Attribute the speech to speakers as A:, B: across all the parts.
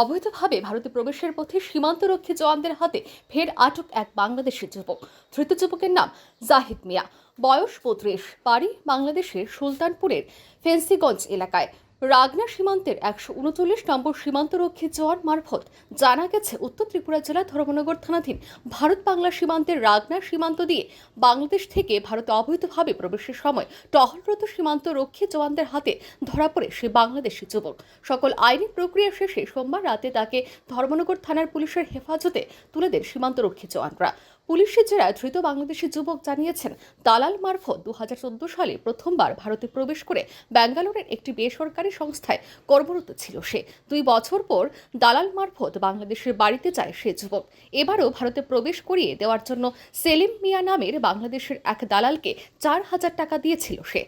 A: অবৈধভাবে ভারতে প্রবেশের পথে সীমান্তরক্ষী জওয়ানদের হাতে ফের আটক এক বাংলাদেশি যুবক। ধৃত যুবকের নাম জাহিদ মিয়া। বয়স বত্রিশ বাড়ি বাংলাদেশের সুলতানপুরের ফেন্সিগঞ্জ এলাকায়। রাগনা সীমান্তের একশো উনচল্লিশ নম্বর সীমান্তরক্ষী জওয়ান মারফত জানা গেছে, উত্তর ত্রিপুরা জেলার ধর্মনগর থানাধীন ভারত বাংলা সীমান্তের রাগনা সীমান্ত দিয়ে বাংলাদেশ থেকে ভারতে অবৈধভাবে প্রবেশের সময় টহলরত সীমান্ত রক্ষী জওয়ানদের হাতে ধরা পড়ে সে বাংলাদেশি যুবক। সকল আইনি প্রক্রিয়া শেষে সোমবার রাতে তাকে ধর্মনগর থানার পুলিশের হেফাজতে তুলে দেন সীমান্তরক্ষী জওয়ানরা। পুলিশের জেরায় ধৃত বাংলাদেশি যুবক জানিয়েছেন, দালাল মারফত দু হাজার চোদ্দ সালে প্রথমবার ভারতে প্রবেশ করে ব্যাঙ্গালোরের একটি বেসরকারি সংস্থায় কর্মরত ছিল সে। দুই বছর পর দালাল মারফত বাংলাদেশের বাড়িতে যায় সে যুবক। এবারও ভারতে প্রবেশ করিয়ে দেওয়ার জন্য সেলিম মিয়া নামের বাংলাদেশের এক দালালকে চার হাজার টাকা দিয়েছিল সে।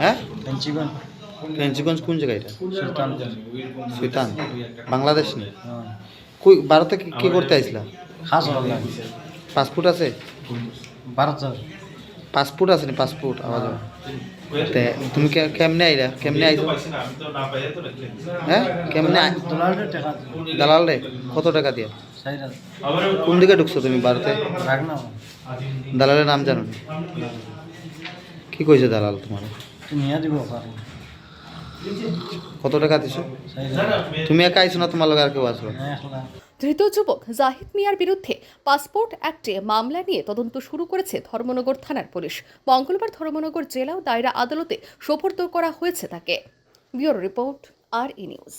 B: হ্যাঁ?
C: ফেঞ্চিগঞ্জ।
B: ফেঞ্চিগঞ্জ কোন জায়গা এটা?
C: সুলতান?
B: বাংলাদেশ কই ভারতে কি করতে
C: হল্লা
B: পাসপোর্ট আছে?
C: ভারত
B: পাসপোর্ট আছে নি? পাসপোর্ট আওয়াজ তে তুমি কে- কেমনে আইলা? কেমনে আইছো? হ্যাঁ? কেমনে দালাল রে কত টাকা দিয়ে? কোন দিকে ঢুকছো তুমি ভারতে দালালের নাম জানো কি কইছে দালাল তোমার?
C: তুমি ইয়া দিব পারো
B: কত টাকা দিছো? তুমি একা আইছো না তোমার লগে আর কেউ আসবে?
C: হ্যাঁ একলা।
A: ধৃত যুবক জাহিদ মিয়ার বিরুদ্ধে পাসপোর্ট অ্যাক্টে মামলা নিয়ে তদন্ত শুরু করেছে ধর্মনগর থানার পুলিশ। মঙ্গলবার ধর্মনগর জেলা ও দায়রা আদালতে সোপর্দ করা হয়েছে তাকে। Bureau report, R E news.